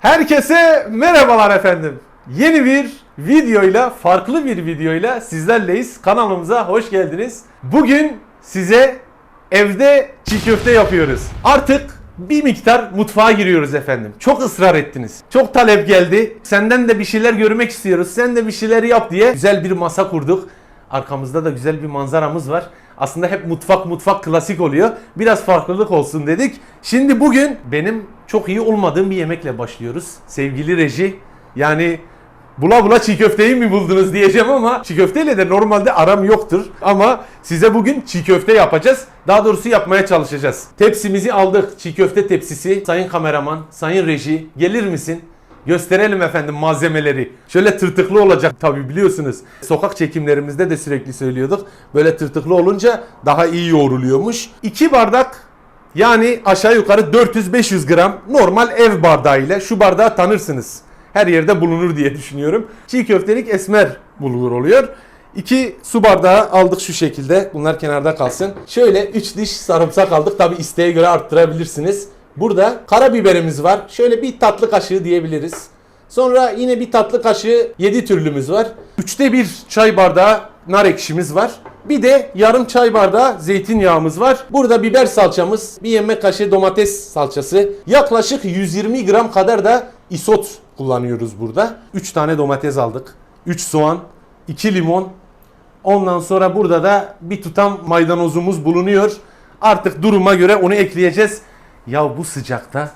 Herkese merhabalar efendim. Yeni bir videoyla, farklı bir videoyla sizlerleyiz. Kanalımıza hoş geldiniz. Bugün size evde çiğ köfte yapıyoruz. Artık bir miktar mutfağa giriyoruz efendim. Çok ısrar ettiniz. Çok talep geldi. Senden de bir şeyler görmek istiyoruz. Sen de bir şeyler yap diye güzel bir masa kurduk. Arkamızda da güzel bir manzaramız var. Aslında hep mutfak mutfak klasik oluyor. Biraz farklılık olsun dedik. Şimdi bugün benim çok iyi olmadığım bir yemekle başlıyoruz. Sevgili reji yani bula bula çiğ köfteyi mi buldunuz diyeceğim ama çiğ köfteyle de normalde aram yoktur. Ama size bugün çiğ köfte yapacağız. Daha doğrusu yapmaya çalışacağız. Tepsimizi aldık. Çiğ köfte tepsisi. Sayın kameraman, sayın reji gelir misin? Gösterelim efendim malzemeleri. Şöyle tırtıklı olacak tabi biliyorsunuz. Sokak çekimlerimizde de sürekli söylüyorduk. Böyle tırtıklı olunca daha iyi yoğruluyormuş. 2 bardak yani aşağı yukarı 400-500 gram normal ev bardağıyla şu bardağı tanırsınız. Her yerde bulunur diye düşünüyorum. Çiğ köftelik esmer bulgur oluyor. 2 su bardağı aldık şu şekilde. Bunlar kenarda kalsın. Şöyle 3 diş sarımsak aldık. Tabi isteğe göre arttırabilirsiniz. Burada karabiberimiz var. Şöyle bir tatlı kaşığı diyebiliriz. Sonra yine bir tatlı kaşığı 7 türlümüz var. Üçte bir çay bardağı nar ekşimiz var. Bir de yarım çay bardağı zeytinyağımız var. Burada biber salçamız, bir yemek kaşığı domates salçası, yaklaşık 120 gram kadar da isot kullanıyoruz burada. 3 tane domates aldık. 3 soğan, 2 limon. Ondan sonra burada da bir tutam maydanozumuz bulunuyor. Artık duruma göre onu ekleyeceğiz. Ya bu sıcakta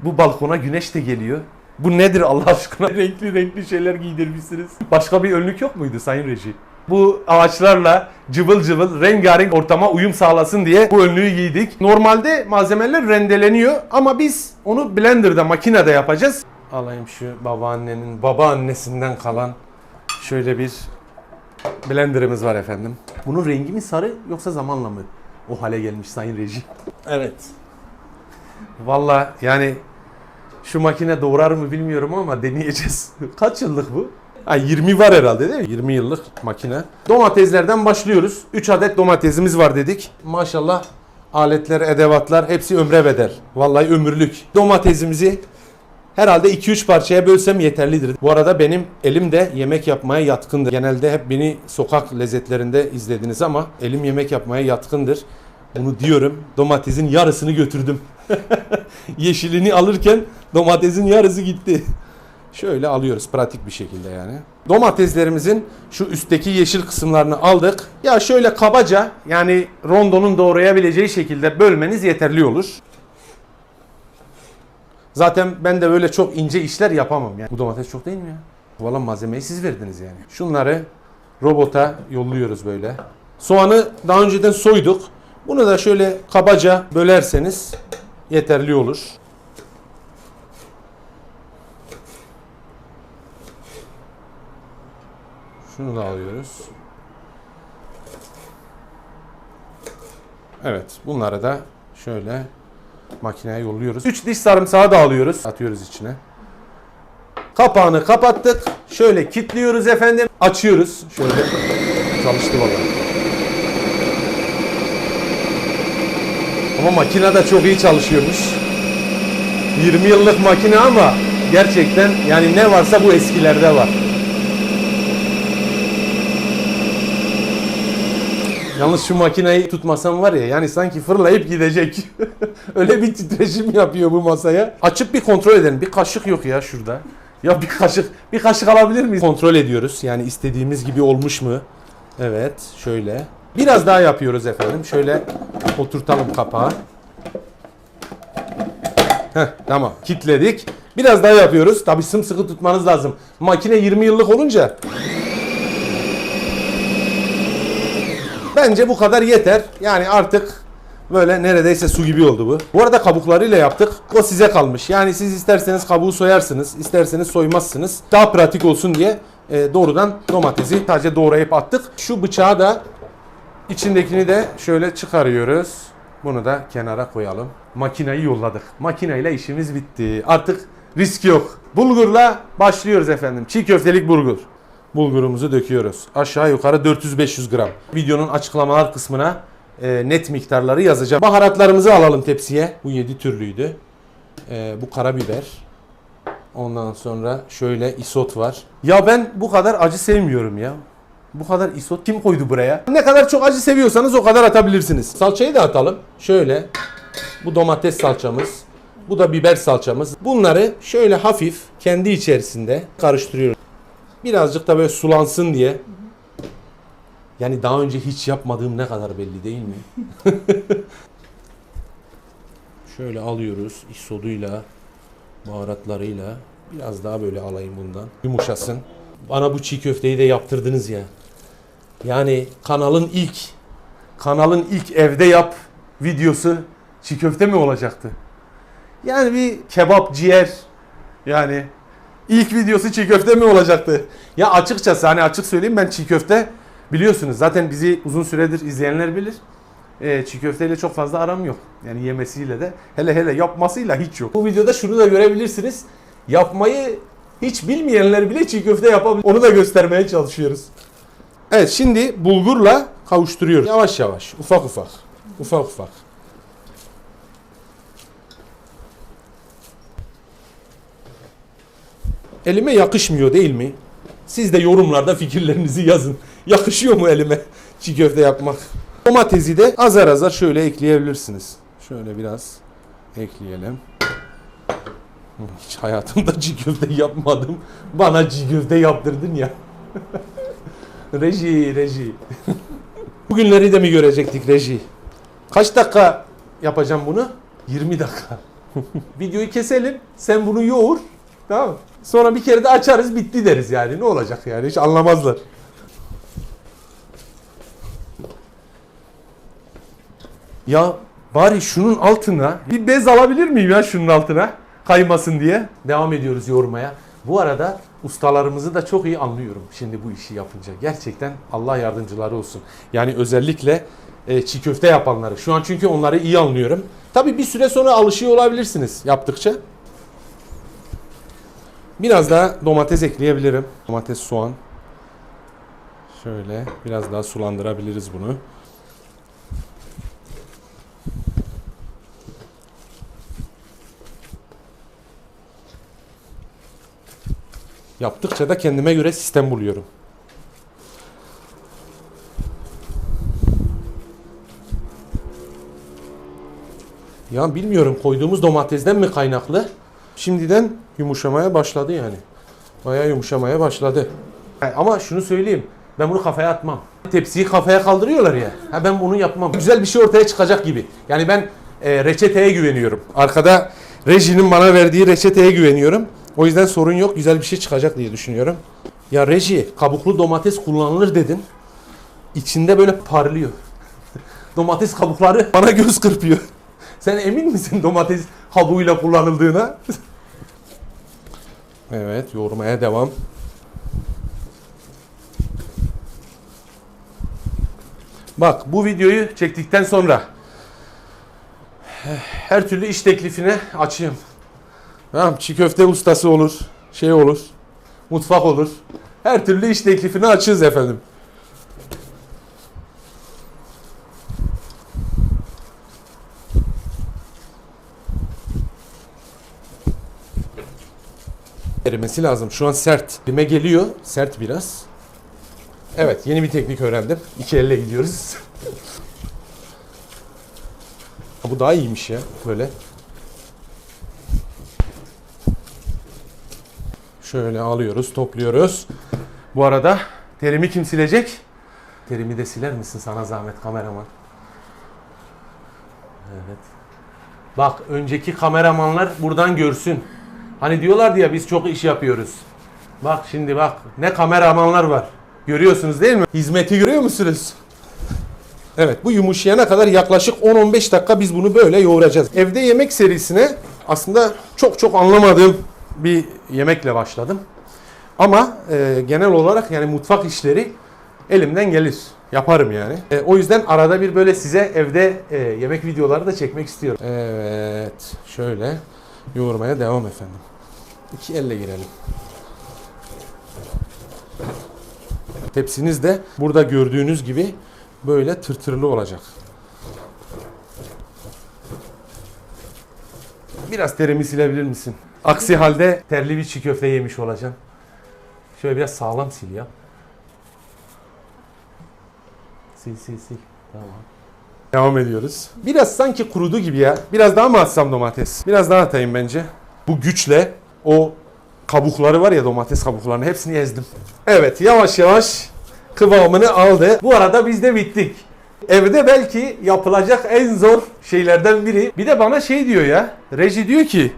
bu balkona güneş de geliyor. Bu nedir Allah aşkına? Renkli renkli şeyler giydirmişsiniz. Başka bir önlük yok muydu Sayın Reji? Bu ağaçlarla cıvıl cıvıl rengarenk ortama uyum sağlasın diye bu önlüğü giydik. Normalde malzemeler rendeleniyor ama biz onu blenderda makinede yapacağız. Alayım şu babaannenin babaannesinden kalan şöyle bir blenderımız var efendim. Bunun rengi mi sarı yoksa zamanla mı o hale gelmiş Sayın Reji? Evet. Valla yani şu makine doğrar mı bilmiyorum ama deneyeceğiz. Kaç yıllık bu? Ha, 20 var herhalde değil mi? 20 yıllık makine. Domateslerden başlıyoruz. 3 adet domatesimiz var dedik. Maşallah aletler, edevatlar hepsi ömre bedel. Vallahi ömürlük. Domatesimizi herhalde 2-3 parçaya bölsem yeterlidir. Bu arada benim elim de yemek yapmaya yatkındır. Genelde hep beni sokak lezzetlerinde izlediniz ama elim yemek yapmaya yatkındır. Bunu diyorum. Domatesin yarısını götürdüm. Yeşilini alırken domatesin yarısı gitti. Şöyle alıyoruz pratik bir şekilde yani. Domateslerimizin şu üstteki yeşil kısımlarını aldık. Ya şöyle kabaca yani rondonun doğrayabileceği şekilde bölmeniz yeterli olur. Zaten ben de böyle çok ince işler yapamam yani. Bu domates çok değil mi ya? Valla malzemeyi siz verdiniz yani. Şunları robota yolluyoruz böyle. Soğanı daha önceden soyduk. Bunu da şöyle kabaca bölerseniz yeterli olur. Şunu da alıyoruz. Evet, bunları da şöyle makineye yolluyoruz. 3 diş sarımsağı da alıyoruz. Atıyoruz içine. Kapağını kapattık. Şöyle kilitliyoruz efendim. Açıyoruz. Şöyle çalıştı vallahi. Ama makine de çok iyi çalışıyormuş. 20 yıllık makine ama gerçekten yani ne varsa bu eskilerde var. Yalnız şu makineyi tutmasam var ya yani sanki fırlayıp gidecek. Öyle bir titreşim yapıyor bu masaya. Açıp bir kontrol edelim. Bir kaşık yok ya şurada. Ya bir kaşık, bir kaşık alabilir miyiz? Kontrol ediyoruz. Yani istediğimiz gibi olmuş mu? Evet, şöyle. Biraz daha yapıyoruz efendim. Şöyle oturtalım kapağı. Heh, tamam. Kitledik. Biraz daha yapıyoruz. Tabii sımsıkı tutmanız lazım. Makine 20 yıllık olunca Bence bu kadar yeter. Yani artık böyle neredeyse su gibi oldu bu. Bu arada kabuklarıyla yaptık. O size kalmış. Yani siz isterseniz kabuğu soyarsınız, isterseniz soymazsınız. Daha pratik olsun diye e, doğrudan domatesi sadece doğrayıp attık. Şu bıçağı da içindekini de şöyle çıkarıyoruz. Bunu da kenara koyalım. Makineyi yolladık. Makineyle işimiz bitti. Artık risk yok. Bulgurla başlıyoruz efendim. Çiğ köftelik bulgur bulgurumuzu döküyoruz. Aşağı yukarı 400-500 gram. Videonun açıklamalar kısmına e, net miktarları yazacağım. Baharatlarımızı alalım tepsiye. Bu 7 türlüydü. E, bu karabiber. Ondan sonra şöyle isot var. Ya ben bu kadar acı sevmiyorum ya. Bu kadar isot kim koydu buraya? Ne kadar çok acı seviyorsanız o kadar atabilirsiniz. Salçayı da atalım. Şöyle. Bu domates salçamız. Bu da biber salçamız. Bunları şöyle hafif kendi içerisinde karıştırıyoruz. Birazcık da böyle sulansın diye. Yani daha önce hiç yapmadığım ne kadar belli değil mi? Şöyle alıyoruz isoduyla, baharatlarıyla. Biraz daha böyle alayım bundan. Yumuşasın. Bana bu çiğ köfteyi de yaptırdınız ya. Yani kanalın ilk kanalın ilk evde yap videosu çiğ köfte mi olacaktı? Yani bir kebap ciğer yani ilk videosu çiğ köfte mi olacaktı? Ya açıkçası hani açık söyleyeyim ben çiğ köfte biliyorsunuz zaten bizi uzun süredir izleyenler bilir. Ee, çiğ köfteyle çok fazla aram yok. Yani yemesiyle de hele hele yapmasıyla hiç yok. Bu videoda şunu da görebilirsiniz. Yapmayı hiç bilmeyenler bile çiğ köfte yapabilir. Onu da göstermeye çalışıyoruz. Evet şimdi bulgurla kavuşturuyoruz. Yavaş yavaş, ufak ufak. Ufak ufak. Elime yakışmıyor değil mi? Siz de yorumlarda fikirlerinizi yazın. Yakışıyor mu elime çiğ köfte yapmak? Domatesi de azar azar şöyle ekleyebilirsiniz. Şöyle biraz ekleyelim. Hiç hayatımda çiğ köfte yapmadım. Bana çiğ köfte yaptırdın ya. reji, reji. Bugünleri de mi görecektik reji? Kaç dakika yapacağım bunu? 20 dakika. Videoyu keselim. Sen bunu yoğur. Tamam mı? Sonra bir kere de açarız bitti deriz yani. Ne olacak yani? Hiç anlamazlar. Ya bari şunun altına bir bez alabilir miyim ya şunun altına? Kaymasın diye. Devam ediyoruz yoğurmaya. Bu arada ustalarımızı da çok iyi anlıyorum şimdi bu işi yapınca. Gerçekten Allah yardımcıları olsun. Yani özellikle e, çiğ köfte yapanları. Şu an çünkü onları iyi anlıyorum. Tabii bir süre sonra alışıyor olabilirsiniz yaptıkça. Biraz daha domates ekleyebilirim. Domates, soğan. Şöyle biraz daha sulandırabiliriz bunu. Yaptıkça da kendime göre sistem buluyorum. Ya bilmiyorum koyduğumuz domatesden mi kaynaklı? Şimdiden yumuşamaya başladı yani. Bayağı yumuşamaya başladı. Ama şunu söyleyeyim. Ben bunu kafaya atmam. Tepsiyi kafaya kaldırıyorlar ya. Ha ben bunu yapmam. Güzel bir şey ortaya çıkacak gibi. Yani ben e, reçeteye güveniyorum. Arkada rejinin bana verdiği reçeteye güveniyorum. O yüzden sorun yok. Güzel bir şey çıkacak diye düşünüyorum. Ya reji kabuklu domates kullanılır dedin. İçinde böyle parlıyor. domates kabukları bana göz kırpıyor. Sen emin misin domates kabuğuyla kullanıldığına? evet, yoğurmaya devam. Bak bu videoyu çektikten sonra her türlü iş teklifine açayım. Tamam, çiğ köfte ustası olur, şey olur, mutfak olur. Her türlü iş teklifini açığız efendim. erimesi lazım. Şu an sert. Dime geliyor. Sert biraz. Evet yeni bir teknik öğrendim. İki elle gidiyoruz. Bu daha iyiymiş ya. Böyle. Şöyle alıyoruz, topluyoruz. Bu arada terimi kim silecek? Terimi de siler misin sana zahmet kameraman? Evet. Bak önceki kameramanlar buradan görsün. Hani diyorlardı ya biz çok iş yapıyoruz. Bak şimdi bak ne kameramanlar var. Görüyorsunuz değil mi? Hizmeti görüyor musunuz? Evet bu yumuşayana kadar yaklaşık 10-15 dakika biz bunu böyle yoğuracağız. Evde yemek serisine aslında çok çok anlamadığım bir yemekle başladım. Ama e, genel olarak yani mutfak işleri elimden gelir. Yaparım yani. E, o yüzden arada bir böyle size evde e, yemek videoları da çekmek istiyorum. Evet. Şöyle yoğurmaya devam efendim. İki elle girelim. Tepsiniz de burada gördüğünüz gibi böyle tırtırlı olacak. Biraz terimi silebilir misin? Aksi halde terli bir çiğ köfte yemiş olacaksın. Şöyle biraz sağlam sil ya. Sil sil sil. Tamam. Devam ediyoruz. Biraz sanki kurudu gibi ya. Biraz daha mı atsam domates? Biraz daha atayım bence. Bu güçle o kabukları var ya domates kabuklarını hepsini ezdim. Evet yavaş yavaş kıvamını aldı. Bu arada biz de bittik. Evde belki yapılacak en zor şeylerden biri. Bir de bana şey diyor ya. Reji diyor ki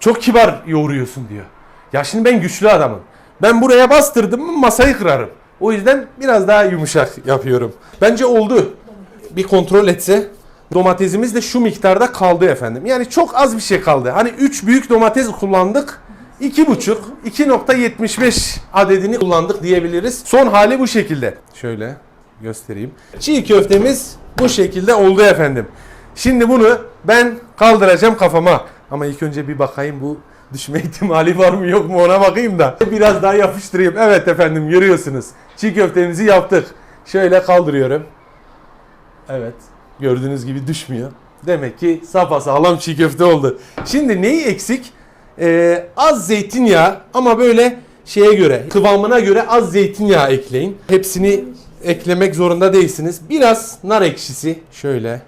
çok kibar yoğuruyorsun diyor. Ya şimdi ben güçlü adamım. Ben buraya bastırdım mı masayı kırarım. O yüzden biraz daha yumuşak yapıyorum. Bence oldu. Bir kontrol etse domatesimiz de şu miktarda kaldı efendim. Yani çok az bir şey kaldı. Hani 3 büyük domates kullandık. 2,5 2.75 adedini kullandık diyebiliriz. Son hali bu şekilde. Şöyle göstereyim. Çiğ köftemiz bu şekilde oldu efendim. Şimdi bunu ben kaldıracağım kafama. Ama ilk önce bir bakayım bu düşme ihtimali var mı yok mu ona bakayım da. Biraz daha yapıştırayım. Evet efendim görüyorsunuz. Çiğ köftemizi yaptık. Şöyle kaldırıyorum. Evet. Gördüğünüz gibi düşmüyor. Demek ki sağlam çiğ köfte oldu. Şimdi neyi eksik? Ee, az zeytinyağı ama böyle şeye göre, kıvamına göre az zeytinyağı ekleyin. Hepsini eklemek zorunda değilsiniz. Biraz nar ekşisi şöyle.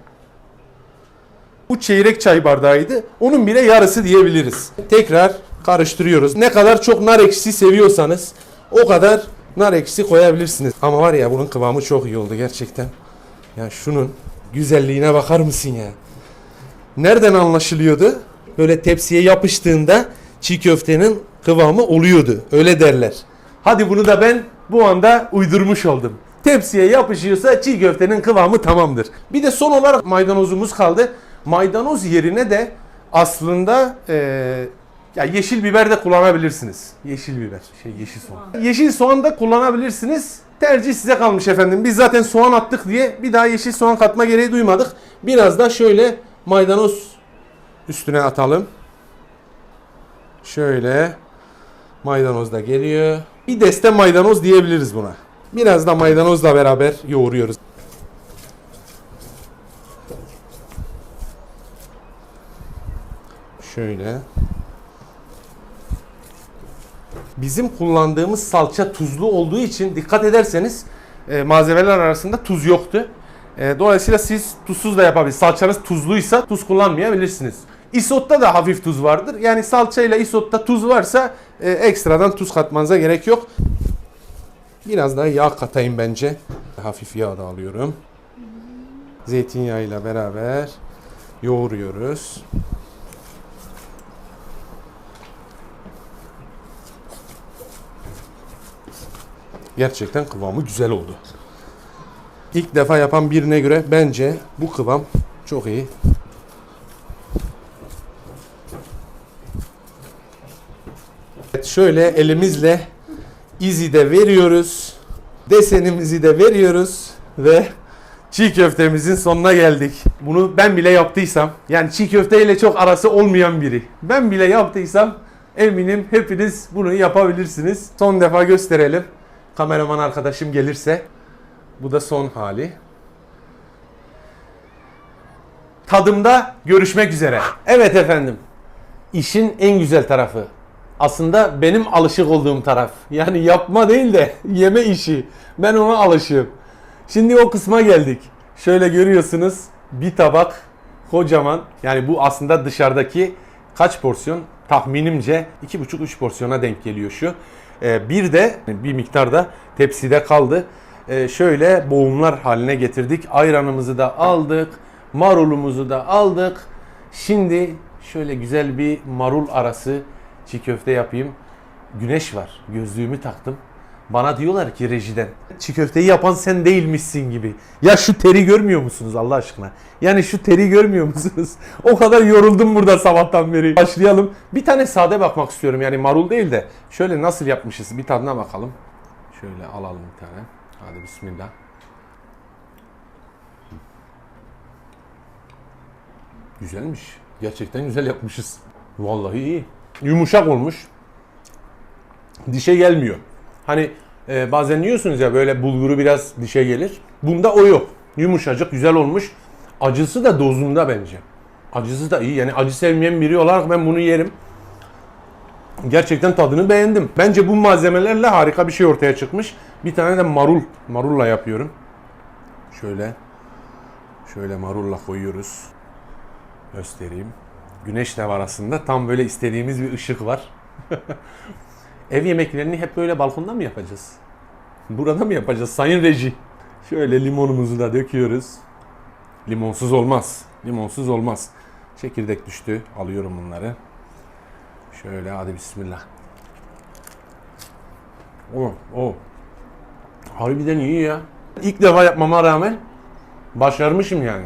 Bu çeyrek çay bardağıydı. Onun bile yarısı diyebiliriz. Tekrar karıştırıyoruz. Ne kadar çok nar ekşisi seviyorsanız o kadar nar ekşisi koyabilirsiniz. Ama var ya bunun kıvamı çok iyi oldu gerçekten. Ya şunun güzelliğine bakar mısın ya? Nereden anlaşılıyordu? Böyle tepsiye yapıştığında çiğ köftenin kıvamı oluyordu. Öyle derler. Hadi bunu da ben bu anda uydurmuş oldum. Tepsiye yapışıyorsa çiğ köftenin kıvamı tamamdır. Bir de son olarak maydanozumuz kaldı. Maydanoz yerine de aslında eee, ya yeşil biber de kullanabilirsiniz. Yeşil biber, şey yeşil soğan. Yeşil soğan da kullanabilirsiniz. Tercih size kalmış efendim. Biz zaten soğan attık diye bir daha yeşil soğan katma gereği duymadık. Biraz da şöyle maydanoz üstüne atalım. Şöyle maydanoz da geliyor. Bir deste maydanoz diyebiliriz buna. Biraz da maydanozla beraber yoğuruyoruz. Şöyle. Bizim kullandığımız salça tuzlu olduğu için dikkat ederseniz e, malzemeler arasında tuz yoktu. E, dolayısıyla siz tuzsuz da yapabilirsiniz. Salçanız tuzluysa tuz kullanmayabilirsiniz. Isotta da hafif tuz vardır. Yani salçayla isotta tuz varsa e, ekstradan tuz katmanıza gerek yok. Biraz daha yağ katayım bence. Hafif yağ da alıyorum. Zeytinyağıyla beraber yoğuruyoruz. Gerçekten kıvamı güzel oldu. İlk defa yapan birine göre bence bu kıvam çok iyi. Evet, şöyle elimizle izi de veriyoruz. Desenimizi de veriyoruz ve çiğ köftemizin sonuna geldik. Bunu ben bile yaptıysam, yani çiğ köfteyle çok arası olmayan biri. Ben bile yaptıysam eminim hepiniz bunu yapabilirsiniz. Son defa gösterelim. Kameraman arkadaşım gelirse. Bu da son hali. Tadımda görüşmek üzere. Evet efendim. İşin en güzel tarafı. Aslında benim alışık olduğum taraf. Yani yapma değil de yeme işi. Ben ona alışığım. Şimdi o kısma geldik. Şöyle görüyorsunuz bir tabak kocaman. Yani bu aslında dışarıdaki kaç porsiyon? Tahminimce 2,5-3 porsiyona denk geliyor şu. Ee, bir de bir miktar da tepside kaldı. Ee, şöyle boğumlar haline getirdik. Ayranımızı da aldık. Marulumuzu da aldık. Şimdi şöyle güzel bir marul arası çiğ köfte yapayım. Güneş var. Gözlüğümü taktım. Bana diyorlar ki rejiden çiğ köfteyi yapan sen değilmişsin gibi. Ya şu teri görmüyor musunuz Allah aşkına? Yani şu teri görmüyor musunuz? o kadar yoruldum burada sabahtan beri. Başlayalım. Bir tane sade bakmak istiyorum yani marul değil de. Şöyle nasıl yapmışız bir tadına bakalım. Şöyle alalım bir tane. Hadi bismillah. Güzelmiş. Gerçekten güzel yapmışız. Vallahi iyi. Yumuşak olmuş. Dişe gelmiyor. Hani e, bazen yiyorsunuz ya böyle bulguru biraz dişe gelir. Bunda o yok. Yumuşacık, güzel olmuş. Acısı da dozunda bence. Acısı da iyi. Yani acı sevmeyen biri olarak ben bunu yerim. Gerçekten tadını beğendim. Bence bu malzemelerle harika bir şey ortaya çıkmış. Bir tane de marul, marulla yapıyorum. Şöyle, şöyle marulla koyuyoruz. Göstereyim. Güneş de var aslında. Tam böyle istediğimiz bir ışık var. Ev yemeklerini hep böyle balkonda mı yapacağız? Burada mı yapacağız sayın reji? Şöyle limonumuzu da döküyoruz. Limonsuz olmaz. Limonsuz olmaz. Çekirdek düştü. Alıyorum bunları. Şöyle hadi bismillah. O, o. Harbiden iyi ya. İlk defa yapmama rağmen başarmışım yani.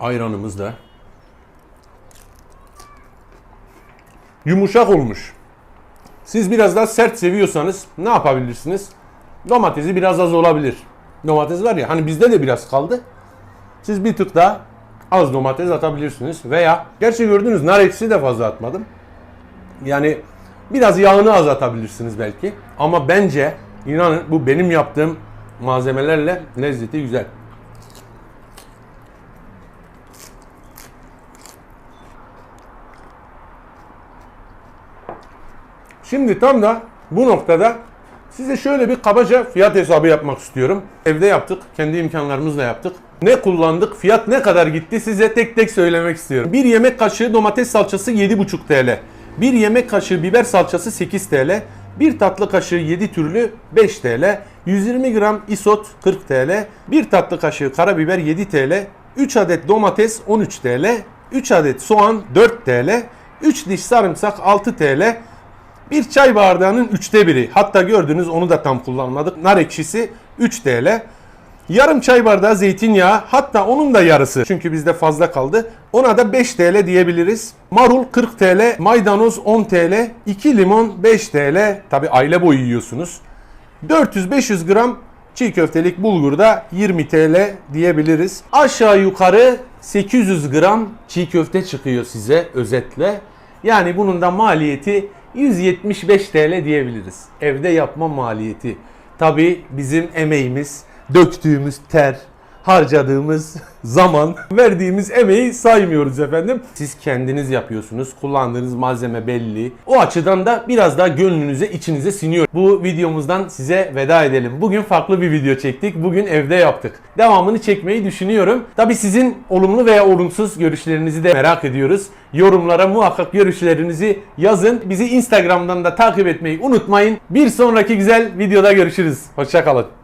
Ayranımız da yumuşak olmuş. Siz biraz daha sert seviyorsanız ne yapabilirsiniz? Domatesi biraz az olabilir. Domates var ya hani bizde de biraz kaldı. Siz bir tık daha az domates atabilirsiniz. Veya gerçi gördünüz nar ekşisi de fazla atmadım. Yani biraz yağını az atabilirsiniz belki. Ama bence inanın bu benim yaptığım malzemelerle lezzeti güzel. Şimdi tam da bu noktada size şöyle bir kabaca fiyat hesabı yapmak istiyorum. Evde yaptık, kendi imkanlarımızla yaptık. Ne kullandık, fiyat ne kadar gitti size tek tek söylemek istiyorum. Bir yemek kaşığı domates salçası 7,5 TL. Bir yemek kaşığı biber salçası 8 TL. Bir tatlı kaşığı 7 türlü 5 TL. 120 gram isot 40 TL. Bir tatlı kaşığı karabiber 7 TL. 3 adet domates 13 TL. 3 adet soğan 4 TL. 3 diş sarımsak 6 TL. Bir çay bardağının üçte biri. Hatta gördünüz onu da tam kullanmadık. Nar ekşisi 3 TL. Yarım çay bardağı zeytinyağı hatta onun da yarısı. Çünkü bizde fazla kaldı. Ona da 5 TL diyebiliriz. Marul 40 TL, maydanoz 10 TL, 2 limon 5 TL. Tabi aile boyu yiyorsunuz. 400-500 gram çiğ köftelik bulgur da 20 TL diyebiliriz. Aşağı yukarı 800 gram çiğ köfte çıkıyor size özetle. Yani bunun da maliyeti 175 TL diyebiliriz. Evde yapma maliyeti. Tabi bizim emeğimiz, döktüğümüz ter, harcadığımız zaman, verdiğimiz emeği saymıyoruz efendim. Siz kendiniz yapıyorsunuz. Kullandığınız malzeme belli. O açıdan da biraz daha gönlünüze, içinize siniyor. Bu videomuzdan size veda edelim. Bugün farklı bir video çektik. Bugün evde yaptık. Devamını çekmeyi düşünüyorum. Tabi sizin olumlu veya olumsuz görüşlerinizi de merak ediyoruz. Yorumlara muhakkak görüşlerinizi yazın. Bizi Instagram'dan da takip etmeyi unutmayın. Bir sonraki güzel videoda görüşürüz. Hoşçakalın.